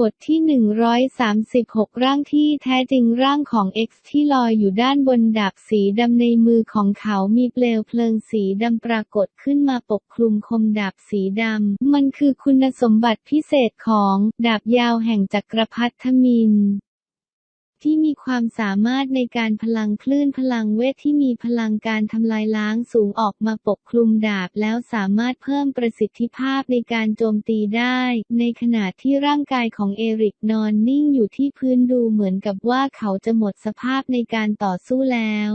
บทที่ 136 ร่างที่แท้จริงร่างของ X ที่ลอยอยู่ด้านบนดาบสีดำในมือของเขามีเปลวเพลิงสีดำปรากฏขึ้นมาปกคลุมคมดาบสีดำ มันคือคุณสมบัติพิเศษของ ดาบยาวแห่งจักรพรรดิมิน ที่มีความสามารถในการพลังคลื่นพลังเวทที่มีพลังการทำลายล้างสูงออกมาปกคลุมดาบ แล้วสามารถเพิ่มประสิทธิภาพในการโจมตีได้ ในขณะที่ร่างกายของเอริกนอนนิ่งอยู่ที่พื้นดูเหมือนกับว่าเขาจะหมดสภาพในการต่อสู้แล้ว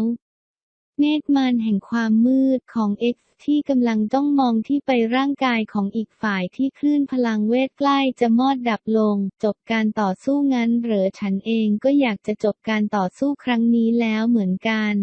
เนตรมานแห่งความมืดของเอ็กซ์ที่กำลังต้องมองที่ไปร่างกายของอีกฝ่ายที่คลื่นพลังเวทใกล้จะมอดดับลง จบการต่อสู้งั้นเหรอฉันเองก็อยากจะจบการต่อสู้ครั้งนี้แล้วเหมือนกัน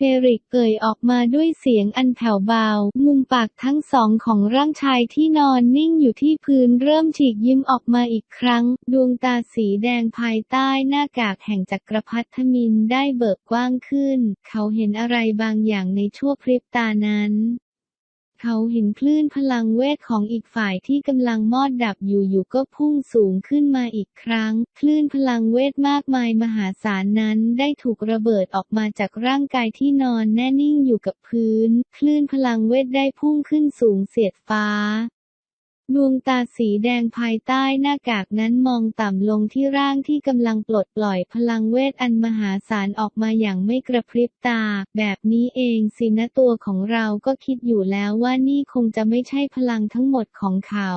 เอริกเอ่ยออกมาด้วยเสียงอันแผ่วเบา มุมปากทั้งสองของร่างชายที่นอนนิ่งอยู่ที่พื้นเริ่มฉีกยิ้มออกมาอีกครั้ง ดวงตาสีแดงภายใต้หน้ากากแห่งจักรพรรดิมินได้เบิกกว้างขึ้น เขาเห็นอะไรบางอย่างในชั่วพริบตานั้น เขาเห็นคลื่นพลังเวทของอีกฝ่ายที่กำลังมอดดับอยู่อยู่ก็พุ่งสูงขึ้นมาอีกครั้ง คลื่นพลังเวทมากมายมหาศาลนั้นได้ถูกระเบิดออกมาจากร่างกายที่นอนแน่นิ่งอยู่กับพื้น คลื่นพลังเวทได้พุ่งขึ้นสูงเสียดฟ้า ดวงตาสีแดงภายใต้หน้ากากนั้นมองต่ำลงที่ร่างที่กำลังปลดปล่อยพลังเวทอันมหาศาลออกมาอย่างไม่กระพริบตา แบบนี้เองสินะตัวของเราก็คิดอยู่แล้วว่านี่คงจะไม่ใช่พลังทั้งหมดของเขา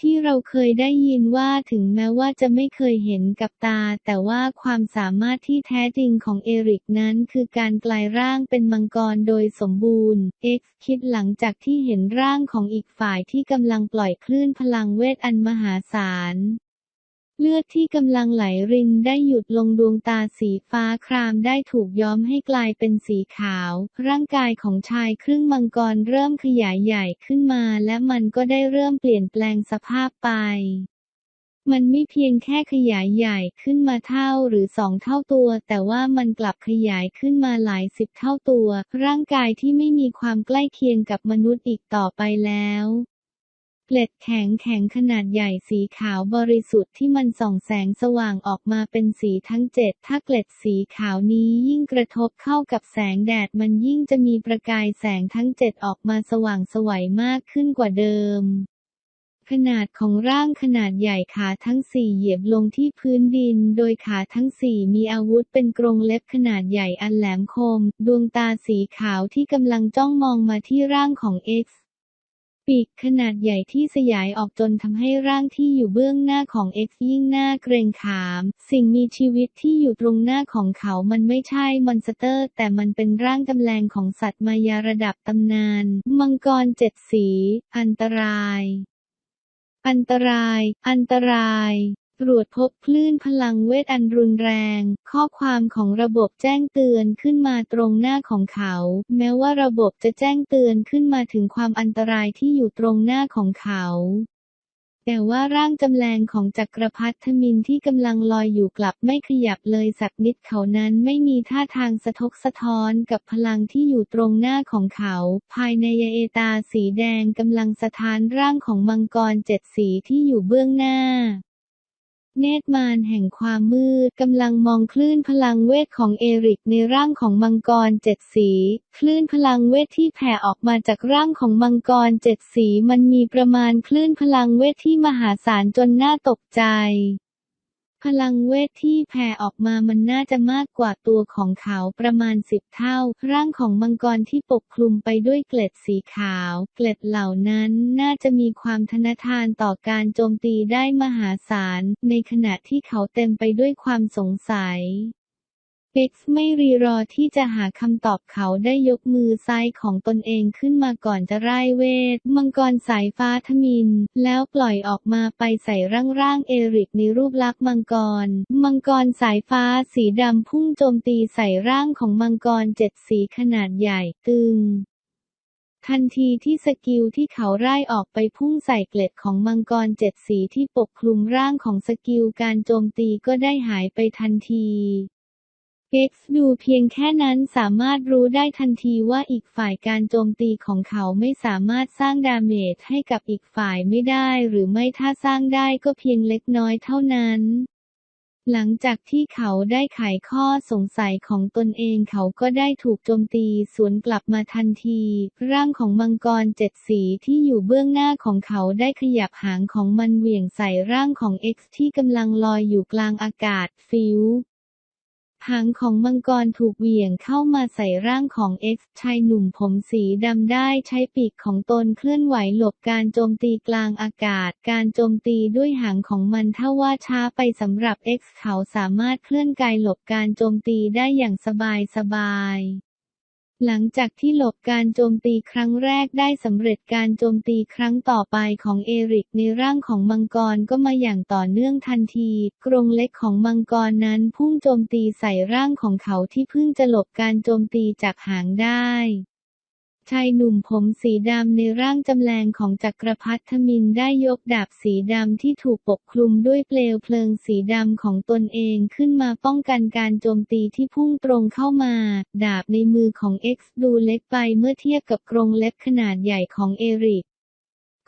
ที่เราเคยได้ยินว่าถึงแม้ว่าจะไม่เคยเห็นกับตา แต่ว่าความสามารถที่แท้จริงของเอริกนั้นคือการกลายร่างเป็นมังกรโดยสมบูรณ์ X คิดหลังจากที่เห็นร่างของอีกฝ่ายที่กำลังปล่อยคลื่นพลังเวทอันมหาศาล เลือดที่กำลังไหลรินได้หยุดลงดวงตาสีฟ้าครามได้ถูกย้อมให้กลายเป็นสีขาว ร่างกายของชายครึ่งมังกรเริ่มขยายใหญ่ขึ้นมาและมันก็ได้เริ่มเปลี่ยนแปลงสภาพไป มันไม่เพียงแค่ขยายใหญ่ขึ้นมาเท่าหรือสองเท่าตัว แต่ว่ามันกลับขยายขึ้นมาหลายสิบเท่าตัว ร่างกายที่ไม่มีความใกล้เคียงกับมนุษย์อีกต่อไปแล้ว เกล็ดแข็งแข็งขนาดใหญ่สีขาวบริสุทธิ์ที่มันส่องแสงสว่างออกมาเป็นสีทั้งเจ็ดถ้าเกล็ดสีขาวนี้ยิ่งกระทบเข้ากับแสงแดดมันยิ่งจะมีประกายแสงทั้งเจ็ดออกมาสว่างสวัยมากขึ้นกว่าเดิมขนาดของร่างขนาดใหญ่ขาทั้งสี่เหยียบลงที่พื้นดิน โดยขาทั้งสี่มีอาวุธเป็นกรงเล็บขนาดใหญ่อันแหลมคม ดวงตาสีขาวที่กำลังจ้องมองมาที่ร่างของ X ปีกขนาดใหญ่ที่สยายออกจนทำให้ร่างที่อยู่เบื้องหน้าของ X ยิ่งหน้าเกรงขาม สิ่งมีชีวิตที่อยู่ตรงหน้าของเขามันไม่ใช่มอนสเตอร์ แต่มันเป็นร่างจำแรงของสัตว์มายาระดับตำนาน มังกรเจ็ดสี อันตราย อันตราย อันตราย ตรวจพบคลื่นพลังเวทอันรุนแรง ข้อความของระบบแจ้งเตือนขึ้นมาตรงหน้าของเขา แม้ว่าระบบจะแจ้งเตือนขึ้นมาถึงความอันตรายที่อยู่ตรงหน้าของเขา แต่ว่าร่างจำแรงของจักรพรรดิมินที่กำลังลอยอยู่กลับไม่ขยับเลยสักนิดเขานั้นไม่มีท่าทางสะทกสะท้อนกับพลังที่อยู่ตรงหน้าของเขา ภายในยเอตาสีแดงกำลังสถานร่างของมังกรเจ็ดสีที่อยู่เบื้องหน้า เนตรมานแห่งความมืดกำลังมองคลื่นพลังเวทของเอริกในร่างของมังกรเจ็ดสี คลื่นพลังเวทที่แผ่ออกมาจากร่างของมังกรเจ็ดสีมันมีประมาณคลื่นพลังเวทที่มหาศาลจนน่าตกใจ พลังเวทที่แผ่ออกมามันน่าจะมากกว่าตัวของเขาประมาณสิบเท่า ร่างของมังกรที่ปกคลุมไปด้วยเกล็ดสีขาว เกล็ดเหล่านั้นน่าจะมีความทนทานต่อการโจมตีได้มหาศาล ในขณะที่เขาเต็มไปด้วยความสงสัย X ไม่รีรอที่จะหาคำตอบเขาได้ยกมือซ้ายของตนเองขึ้นมาก่อนจะไร้เวท มังกรสายฟ้าทมิน แล้วปล่อยออกมาไปใส่ร่างร่างเอริกในรูปลักษณ์มังกร มังกรสายฟ้าสีดำพุ่งโจมตีใส่ร่างของมังกรเจ็ดสีขนาดใหญ่ตึงทันทีที่สกิลที่เขาไล่ออกไปพุ่งใส่เกล็ดของมังกรเจ็ดสีที่ปกคลุมร่างของสกิลการโจมตีก็ได้หายไปทันที X ดูเพียงแค่นั้นสามารถรู้ได้ทันทีว่าอีกฝ่ายการโจมตีของเขาไม่สามารถสร้างดาเมจให้กับอีกฝ่ายไม่ได้หรือไม่ถ้าสร้างได้ก็เพียงเล็กน้อยเท่านั้น หลังจากที่เขาได้ไขข้อสงสัยของตนเองเขาก็ได้ถูกโจมตีสวนกลับมาทันที ร่างของมังกรเจ็ดสีที่อยู่เบื้องหน้าของเขาได้ขยับหางของมันเหวี่ยงใส่ร่างของ X ที่กำลังลอยอยู่กลางอากาศฟิว หางของมังกรถูกเหวี่ยงเข้ามาใส่ร่างของเอ็กซ์ชายหนุ่มผมสีดำได้ใช้ปีกของตนเคลื่อนไหวหลบการโจมตีกลางอากาศ การโจมตีด้วยหางของมันถ้าว่าช้าไปสำหรับเอ็กซ์เขาสามารถเคลื่อนกายหลบการโจมตีได้อย่างสบายสบายๆ หลังจากที่หลบการโจมตีครั้งแรกได้สำเร็จการโจมตีครั้งต่อไปของเอริกในร่างของมังกรก็มาอย่างต่อเนื่องทันที กรงเล็กของมังกรนั้นพุ่งโจมตีใส่ร่างของเขาที่เพิ่งจะหลบการโจมตีจากหางได้ ชายหนุ่มผมสีดำในร่างจำแรงของจักรพรรดิทมินได้ยกดาบสีดำที่ถูกปกคลุมด้วยเปลวเพลิงสีดำของตนเองขึ้นมาป้องกันการโจมตีที่พุ่งตรงเข้ามา ดาบในมือของ X ดูเล็กไปเมื่อเทียบกับกรงเล็บขนาดใหญ่ของเอริก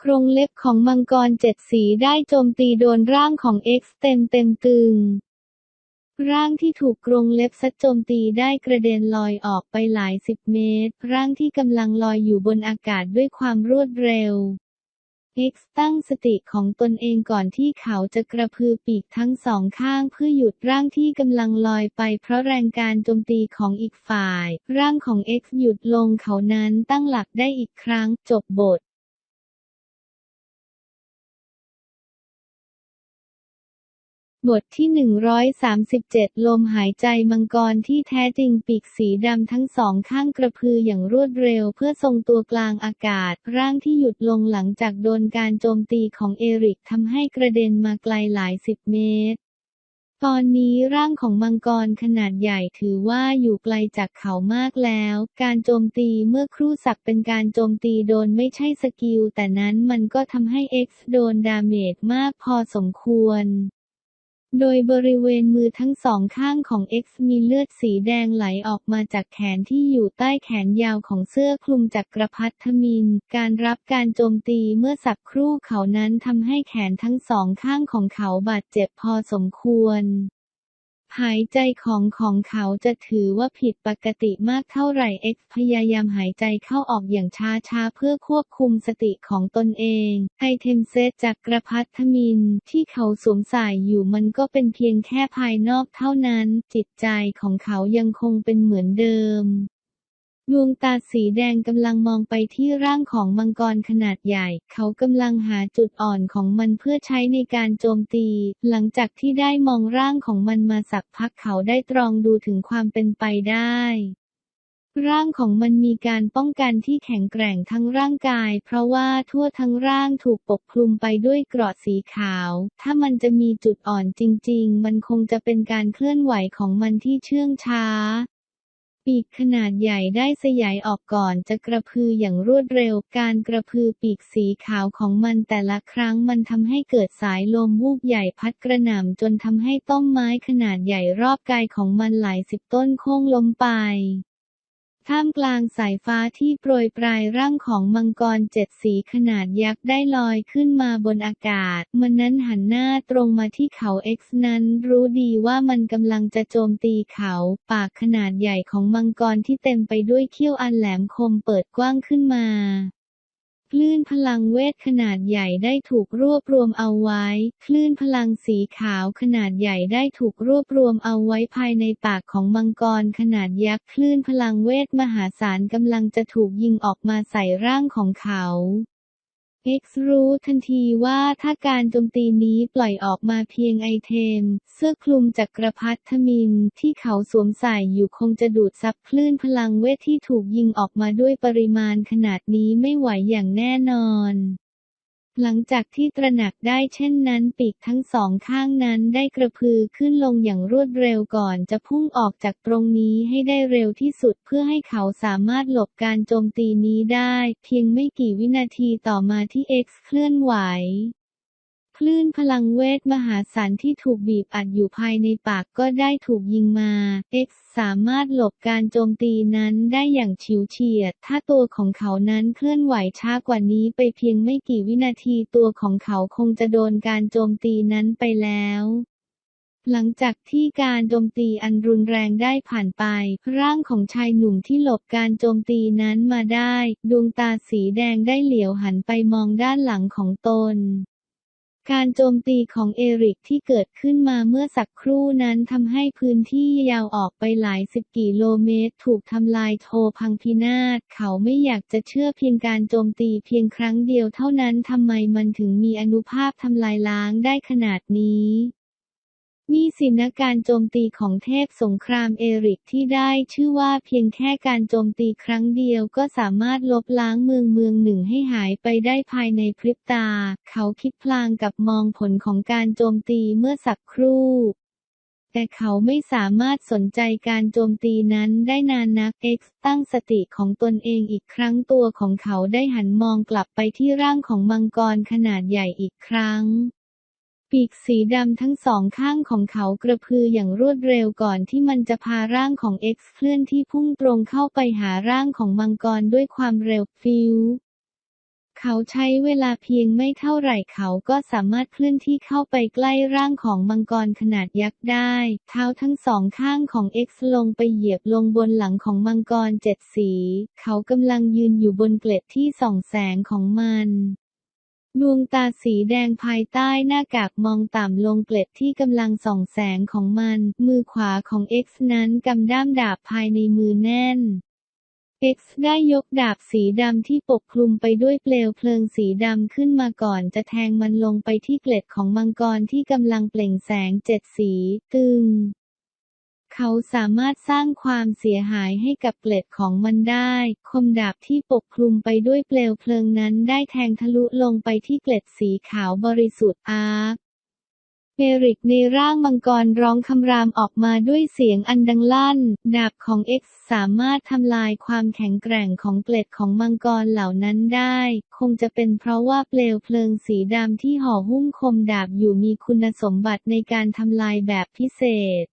กรงเล็บของมังกรเจ็ดสีได้โจมตีโดนร่างของ X เต็มเต็มกึง ร่างที่ถูกกรงเล็บซัดโจมตีได้กระเด็นลอยออกไปหลายสิบเมตร ร่างที่กำลังลอยอยู่บนอากาศด้วยความรวดเร็ว X ตั้งสติของตนเองก่อนที่เขาจะกระพือปีกทั้งสองข้างเพื่อหยุดร่างที่กำลังลอยไปเพราะแรงการโจมตีของอีกฝ่าย ร่างของ X หยุดลงเขานั้นตั้งหลักได้อีกครั้งจบบท บทที่ 137 ลมหายใจมังกรที่แท้จริงปีกสีดำทั้งสองข้างกระพืออย่างรวดเร็วเพื่อทรงตัวกลางอากาศ ร่างที่หยุดลงหลังจากโดนการโจมตีของเอริกทำให้กระเด็นมาไกลหลายสิบเมตร ตอนนี้ร่างของมังกรขนาดใหญ่ถือว่าอยู่ไกลจากเขามากแล้ว การโจมตีเมื่อครู่สักเป็นการโจมตีโดนไม่ใช่สกิลแต่นั้นมันก็ทำให้ X โดนดาเมจมากพอสมควร โดยบริเวณมือทั้งสองข้างของ X มีเลือดสีแดงไหลออกมาจากแขนที่อยู่ใต้แขนยาวของเสื้อคลุมจักรพรรดิมิน การรับการโจมตีเมื่อสักครู่เขานั้นทำให้แขนทั้งสองข้างของเขาบาดเจ็บพอสมควร หายใจของของเขาจะถือว่าผิดปกติมากเท่าไหร่เอ็กพยายามหายใจเข้าออกอย่างช้าๆ เพื่อควบคุมสติของตนเอง ไอเทมเซตจากกระพัฒมินที่เขาสวมใส่อยู่มันก็เป็นเพียงแค่ภายนอกเท่านั้น จิตใจของเขายังคงเป็นเหมือนเดิม ดวงตาสีแดงกำลังมองไปที่ร่างของมังกรขนาดใหญ่ เขากำลังหาจุดอ่อนของมันเพื่อใช้ในการโจมตี หลังจากที่ได้มองร่างของมันมาสักพักเขาได้ตรองดูถึงความเป็นไปได้ร่างของมันมีการป้องกันที่แข็งแกร่งทั้งร่างกาย เพราะว่าทั่วทั้งร่างถูกปกคลุมไปด้วยเกราะสีขาว ถ้ามันจะมีจุดอ่อนจริง ๆ มันคงจะเป็นการเคลื่อนไหวของมันที่เชื่องช้า ปีกขนาดใหญ่ได้สยายออกก่อนจะกระพืออย่างรวดเร็ว การกระพือปีกสีขาวของมันแต่ละครั้งมันทำให้เกิดสายลมวูบใหญ่พัดกระหน่ำจนทำให้ต้นไม้ขนาดใหญ่รอบกายของมันหลายสิบต้นโค่นล้มไป ท่ามกลางสายฟ้าที่โปรยปลายร่างของมังกรเจ็ดสีขนาดยักษ์ได้ลอยขึ้นมาบนอากาศ มันนั้นหันหน้าตรงมาที่เขาเอ็กซ์นั้นรู้ดีว่ามันกำลังจะโจมตีเขา ปากขนาดใหญ่ของมังกรที่เต็มไปด้วยเขี้ยวอันแหลมคมเปิดกว้างขึ้นมา คลื่นพลังเวทขนาดใหญ่ได้ถูกรวบรวมเอาไว้ คลื่นพลังสีขาวขนาดใหญ่ได้ถูกรวบรวมเอาไว้ภายในปากของมังกรขนาดยักษ์ คลื่นพลังเวทมหาศาลกำลังจะถูกยิงออกมาใส่ร่างของเขา X รู้ทันทีว่าถ้าการโจมตีนี้ปล่อยออกมาเพียงไอเทม เสื้อคลุมจักรพรรดิทมินที่เขาสวมใส่อยู่คงจะดูดซับคลื่นพลังเวทที่ถูกยิงออกมาด้วยปริมาณขนาดนี้ไม่ไหวอย่างแน่นอน หลังจากที่ตระหนักได้เช่นนั้นปีกทั้งสองข้างนั้นได้กระพือขึ้นลงอย่างรวดเร็วก่อนจะพุ่งออกจากตรงนี้ให้ได้เร็วที่สุดเพื่อให้เขาสามารถหลบการโจมตีนี้ได้ เพียงไม่กี่วินาทีต่อมาที่ X เคลื่อนไหว คลื่นพลังเวทมหาศาลที่ถูกบีบอัดอยู่ภายในปากก็ได้ถูกยิงมา X สามารถหลบการโจมตีนั้นได้อย่างฉิวเฉียด ถ้าตัวของเขานั้นเคลื่อนไหวช้ากว่านี้ไปเพียงไม่กี่วินาทีตัวของเขาคงจะโดนการโจมตีนั้นไปแล้วหลังจากที่การโจมตีอันรุนแรงได้ผ่านไป ร่างของชายหนุ่มที่หลบการโจมตีนั้นมาได้ ดวงตาสีแดงได้เหลียวหันไปมองด้านหลังของตน การโจมตีของเอริกที่เกิดขึ้นมาเมื่อสักครู่นั้นทำให้พื้นที่ยาวออกไปหลายสิบกิโลเมตร ถูกทำลายโทพังพินาศเขาไม่อยากจะเชื่อเพียงการโจมตีเพียงครั้งเดียวเท่านั้นทำไมมันถึงมีอนุภาพทำลายล้างได้ขนาดนี้ นี่สินะการโจมตีของเทพสงครามเอริกที่ได้ชื่อว่าเพียงแค่การโจมตีครั้งเดียวก็สามารถลบล้างเมืองเมืองหนึ่งให้หายไปได้ภายในพริบตา เขาคิดพลางกับมองผลของการโจมตีเมื่อสักครู่แต่เขาไม่สามารถสนใจการโจมตีนั้นได้นานนัก X ตั้งสติของตนเองอีกครั้งตัวของเขาได้หันมองกลับไปที่ร่างของมังกรขนาดใหญ่อีกครั้ง ปีกสีดำทั้งสองข้างของเขากระพืออย่างรวดเร็วก่อนที่มันจะพาร่างของ X เคลื่อนที่พุ่งตรงเข้าไปหาร่างของมังกรด้วยความเร็วฟิวเขาใช้เวลาเพียงไม่เท่าไหร่เขาก็สามารถเคลื่อนที่เข้าไปใกล้ร่างของมังกรขนาดยักษ์ได้ เท้าทั้งสองข้างของ X ลงไปเหยียบลงบนหลังของมังกรเจ็ดสี เขากำลังยืนอยู่บนเกล็ดที่ส่องแสงของมัน ดวงตาสีแดงภายใต้หน้ากากมองต่ำลงเกล็ดที่กำลังส่องแสงของมัน มือขวาของ X นั้นกำด้ามดาบภายในมือแน่น X ได้ยกดาบสีดำที่ปกคลุมไปด้วยเปลวเพลิงสีดำขึ้นมาก่อนจะแทงมันลงไปที่เกล็ดของมังกรที่กำลังเปล่งแสงเจ็ดสี ตึง เขาสามารถสร้างความเสียหายให้กับเกล็ดของมันได้ คมดาบที่ปกคลุมไปด้วยเปลวเพลิงนั้นได้แทงทะลุลงไปที่เกล็ดสีขาวบริสุทธิ์อาร์เอริกในร่างมังกรร้องคำรามออกมาด้วยเสียงอันดังลั่น ดาบของ X สามารถทำลายความแข็งแกร่งของเกล็ดของมังกรเหล่านั้นได้ คงจะเป็นเพราะว่าเปลวเพลิงสีดำที่ห่อหุ้มคมดาบอยู่มีคุณสมบัติในการทำลายแบบพิเศษ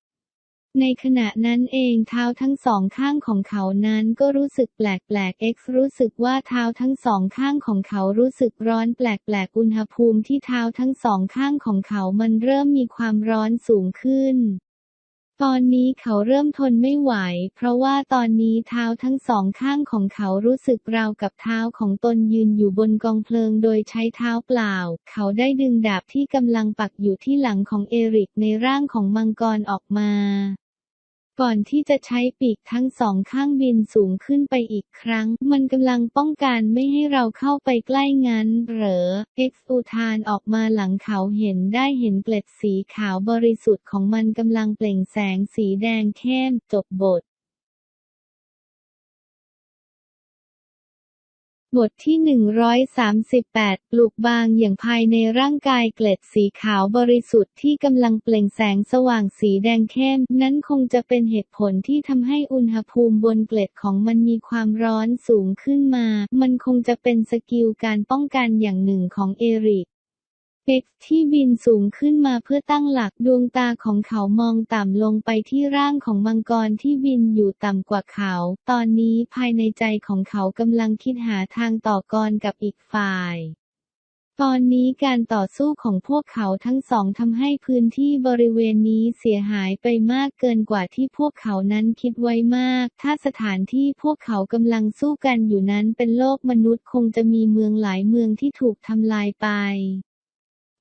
ในขณะนั้นเองเท้าทั้งสองข้างของเขานั้นก็รู้สึกแปลกๆ X รู้สึกว่าเท้าทั้งสองข้างของเขารู้สึกร้อนแปลกๆ อุณหภูมิที่เท้าทั้งสองข้างของเขามันเริ่มมีความร้อนสูงขึ้น ตอนนี้เขาเริ่มทนไม่ไหว เพราะว่าตอนนี้เท้าทั้งสองข้างของเขารู้สึกราวกับเท้าของตนยืนอยู่บนกองเพลิงโดยใช้เท้าเปล่า เขาได้ดึงดาบที่กำลังปักอยู่ที่หลังของเอริกในร่างของมังกรออกมา ก่อนที่จะใช้ปีกทั้งสองข้างบินสูงขึ้นไปอีกครั้ง มันกำลังป้องกันไม่ให้เราเข้าไปใกล้งั้น เหรอ X อุทานออกมาหลังเขาเห็นได้เห็นเกล็ดสีขาวบริสุทธิ์ของมันกำลังเปล่งแสงสีแดงเข้มจบบท บทที่ 138 ปลูกบางอย่างภายในร่างกายเกล็ดสีขาวบริสุทธิ์ที่กำลังเปล่งแสงสว่างสีแดงเข้ม นั้นคงจะเป็นเหตุผลที่ทำให้อุณหภูมิบนเกล็ดของมันมีความร้อนสูงขึ้นมา มันคงจะเป็นสกิลการป้องกันอย่างหนึ่งของเอริก เอ็กซ์ที่บินสูงขึ้นมาเพื่อตั้งหลักดวงตาของเขามองต่ำลงไปที่ร่างของมังกรที่บินอยู่ต่ำกว่าเขา ตอนนี้ภายในใจของเขากำลังคิดหาทางต่อกรกับอีกฝ่ายตอนนี้การต่อสู้ของพวกเขาทั้งสองทำให้พื้นที่บริเวณนี้เสียหายไปมากเกินกว่าที่พวกเขานั้นคิดไว้มาก ถ้าสถานที่พวกเขากำลังสู้กันอยู่นั้นเป็นโลกมนุษย์คงจะมีเมืองหลายเมืองที่ถูกทำลายไป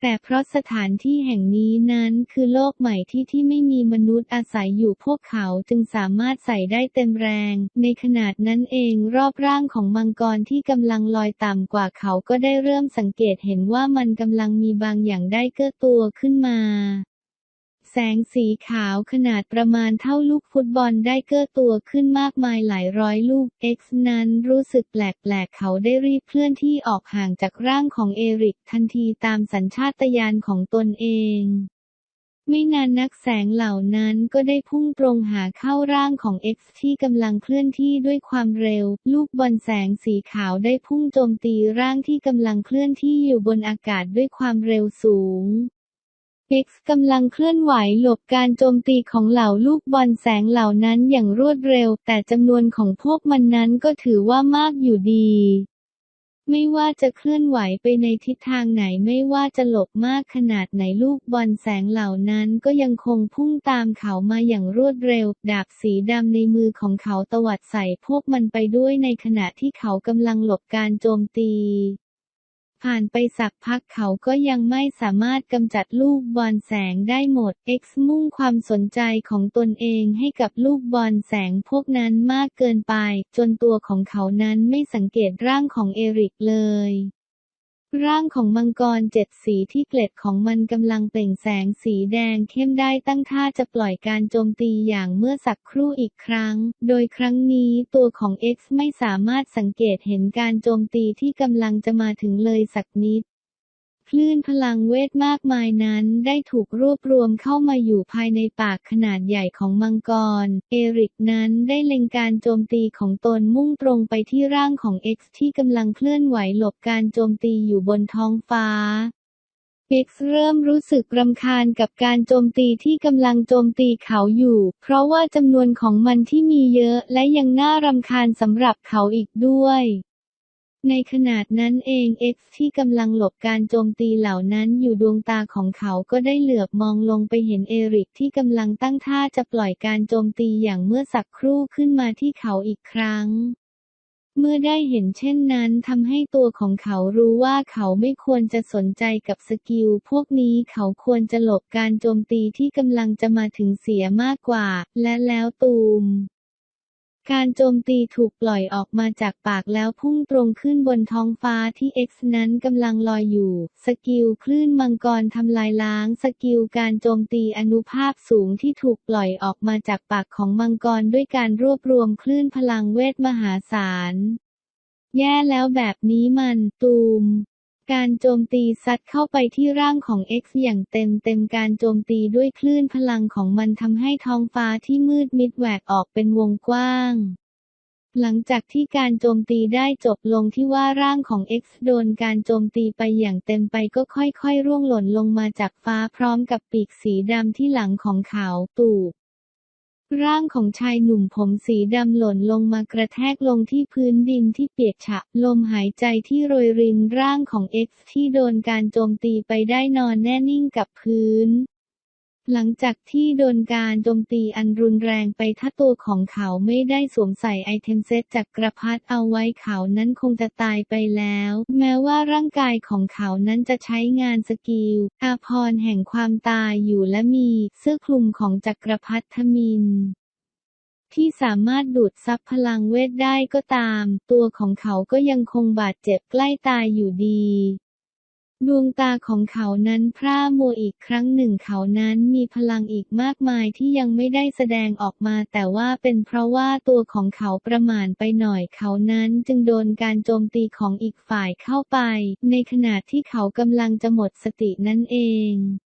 แต่เพราะสถานที่แห่งนี้นั้นคือโลกใหม่ที่ที่ไม่มีมนุษย์อาศัยอยู่พวกเขาจึงสามารถใส่ได้เต็มแรง ในขนาดนั้นเองรอบร่างของมังกรที่กำลังลอยต่ำกว่าเขาก็ได้เริ่มสังเกตเห็นว่ามันกำลังมีบางอย่างได้เกื้อตัวขึ้นมา แสงสีขาวขนาดประมาณเท่าลูกฟุตบอลได้เก้อตัวขึ้นมากมายหลายร้อยลูก X นั้นรู้สึกแปลกๆ เขาได้รีบเคลื่อนที่ออกห่างจากร่างของเอริกทันทีตามสัญชาตญาณของตนเองไม่นานนักแสงเหล่านั้นก็ได้พุ่งตรงหาเข้าร่างของ X ที่กำลังเคลื่อนที่ด้วยความเร็ว ลูกบอลแสงสีขาวได้พุ่งโจมตีร่างที่กำลังเคลื่อนที่อยู่บนอากาศด้วยความเร็วสูง X กำลังเคลื่อนไหวหลบการโจมตีของเหล่าลูกบอลแสงเหล่านั้นอย่างรวดเร็ว แต่จำนวนของพวกมันนั้นก็ถือว่ามากอยู่ดี ไม่ว่าจะเคลื่อนไหวไปในทิศทางไหนไม่ว่าจะหลบมากขนาดไหนลูกบอลแสงเหล่านั้นก็ยังคงพุ่งตามเขามาอย่างรวดเร็ว ดาบสีดำในมือของเขาตวัดใส่พวกมันไปด้วยในขณะที่เขากำลังหลบการโจมตี ผ่านไปสักพักเขาก็ยังไม่สามารถกำจัดลูกบอลแสงได้หมด X มุ่งความสนใจของตนเองให้กับลูกบอลแสงพวกนั้นมากเกินไป จนตัวของเขานั้นไม่สังเกตร่างของเอริกเลย ร่างของมังกรเจ็ดสีที่เกล็ดของมันกำลังเปล่งแสงสีแดงเข้มได้ตั้งท่าจะปล่อยการโจมตีอย่างเมื่อสักครู่อีกครั้ง โดยครั้งนี้ตัวของ X ไม่สามารถสังเกตเห็นการโจมตีที่กำลังจะมาถึงเลยสักนิด คลื่นพลังเวทมากมายนั้นได้ถูกรวบรวมเข้ามาอยู่ภายในปากขนาดใหญ่ของมังกร เอริกนั้นได้เล็งการโจมตีของตนมุ่งตรงไปที่ร่างของ X ที่กำลังเคลื่อนไหวหลบการโจมตีอยู่บนท้องฟ้า X เริ่มรู้สึกรำคาญกับการโจมตีที่กำลังโจมตีเขาอยู่ เพราะว่าจำนวนของมันที่มีเยอะและยังน่ารำคาญสำหรับเขาอีกด้วย ในขนาดนั้นเอง X ที่กำลังหลบการโจมตีเหล่านั้นอยู่ดวงตาของเขาก็ได้เหลือบมองลงไปเห็นเอริกที่กำลังตั้งท่าจะปล่อยการโจมตีอย่างเมื่อสักครู่ขึ้นมาที่เขาอีกครั้ง เมื่อได้เห็นเช่นนั้นทำให้ตัวของเขารู้ว่าเขาไม่ควรจะสนใจกับสกิลพวกนี้เขาควรจะหลบการโจมตีที่กำลังจะมาถึงเสียมากกว่า และแล้วตูม การโจมตีถูกปล่อยออกมาจากปากแล้วพุ่งตรงขึ้นบนท้องฟ้าที่ X นั้นกำลังลอยอยู่ สกิลคลื่นมังกรทำลายล้าง สกิลการโจมตีอนุภาพสูงที่ถูกปล่อยออกมาจากปากของมังกรด้วยการรวบรวมคลื่นพลังเวทมหาศาล แย่แล้วแบบนี้มันตูม การโจมตีซัดเข้าไปที่ร่างของ X อย่างเต็มเต็มการโจมตีด้วยคลื่นพลังของมันทำให้ท้องฟ้าที่มืดมิดแหวกออกเป็นวงกว้าง หลังจากที่การโจมตีได้จบลงที่ว่าร่างของ X โดนการโจมตีไปอย่างเต็มไปก็ค่อยๆ ร่วงหล่นลงมาจากฟ้าพร้อมกับปีกสีดำที่หลังของเขาตูบ ร่างของชายหนุ่มผมสีดำหล่นลงมากระแทกลงที่พื้นดินที่เปียกฉะ ลมหายใจที่โรยรินร่างของเอ็กซ์ที่โดนการโจมตีไปได้นอนแน่นิ่งกับพื้น หลังจากที่โดนการโจมตีอันรุนแรงไปถ้าตัวของเขาไม่ได้สวมใส่ไอเทมเซตจากกระพัดเอาไว้เขานั้นคงจะตายไปแล้ว แม้ว่าร่างกายของเขานั้นจะใช้งานสกิล อาพรแห่งความตายอยู่และมีเสื้อคลุมของจักรพรรดิมินที่สามารถดูดซับพลังเวทได้ก็ตาม ตัวของเขาก็ยังคงบาดเจ็บใกล้ตายอยู่ดี ดวงตาของเขานั้นพร่ามัวอีกครั้งหนึ่งเขานั้นมีพลังอีกมากมายที่ยังไม่ได้แสดงออกมา แต่ว่าเป็นเพราะว่าตัวของเขาประมาณไปหน่อยเขานั้นจึงโดนการโจมตีของอีกฝ่ายเข้าไป ในขณะที่เขากำลังจะหมดสตินั่นเอง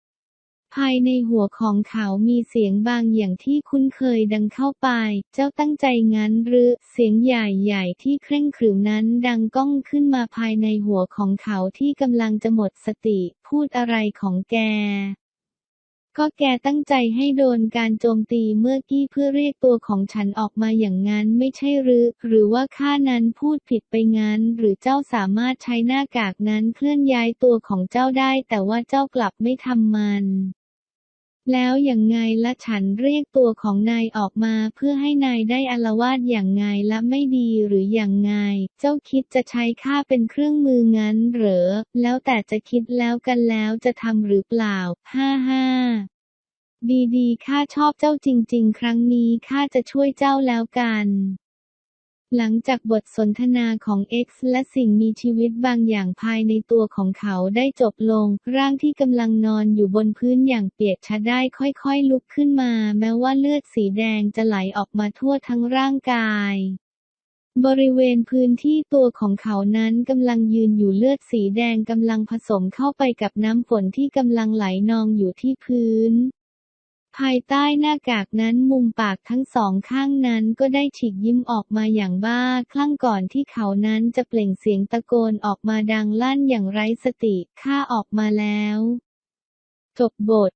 ภายในหัวของเขามีเสียงบางอย่างที่คุ้นเคยดังเข้าไป เจ้าตั้งใจงั้นหรือ เสียงใหญ่ๆที่เคร่งขรึมนั้นดังก้องขึ้นมาภายในหัวของเขาที่กำลังจะหมดสติ พูดอะไรของแก ก็แกตั้งใจให้โดนการโจมตีเมื่อกี้เพื่อเรียกตัวของฉันออกมาอย่างนั้นไม่ใช่หรือ หรือว่าข้านั้นพูดผิดไปงั้น หรือเจ้าสามารถใช้หน้ากากนั้นเคลื่อนย้ายตัวของเจ้าได้ แต่ว่าเจ้ากลับไม่ทำมัน แล้วอย่างไงละฉันเรียกตัวของนายออกมาเพื่อให้นายได้อาลวาดอย่างไงละไม่ดีหรืออย่างไง เจ้าคิดจะใช้ข้าเป็นเครื่องมืองั้นเหรอ แล้วแต่จะคิดแล้วกันแล้วจะทำหรือเปล่าฮ่าฮ่าดีๆข้าชอบเจ้าจริง ๆ ครั้งนี้ข้าจะช่วยเจ้าแล้วกัน หลังจากบทสนทนาของ X และสิ่งมีชีวิตบางอย่างภายในตัวของเขาได้จบลง ร่างที่กำลังนอนอยู่บนพื้นอย่างเปียกชะได้ค่อยๆลุกขึ้นมา แม้ว่าเลือดสีแดงจะไหลออกมาทั่วทั้งร่างกาย บริเวณพื้นที่ตัวของเขานั้นกำลังยืนอยู่เลือดสีแดงกำลังผสมเข้าไปกับน้ำฝนที่กำลังไหลนองอยู่ที่พื้น ภายใต้หน้ากากนั้นมุมปากทั้งสองข้างนั้นก็ได้ฉีกยิ้มออกมาอย่างบ้าคลั่งก่อนที่เขานั้นจะเปล่งเสียงตะโกนออกมาดังลั่นอย่างไร้สติข้าออกมาแล้ว จบบท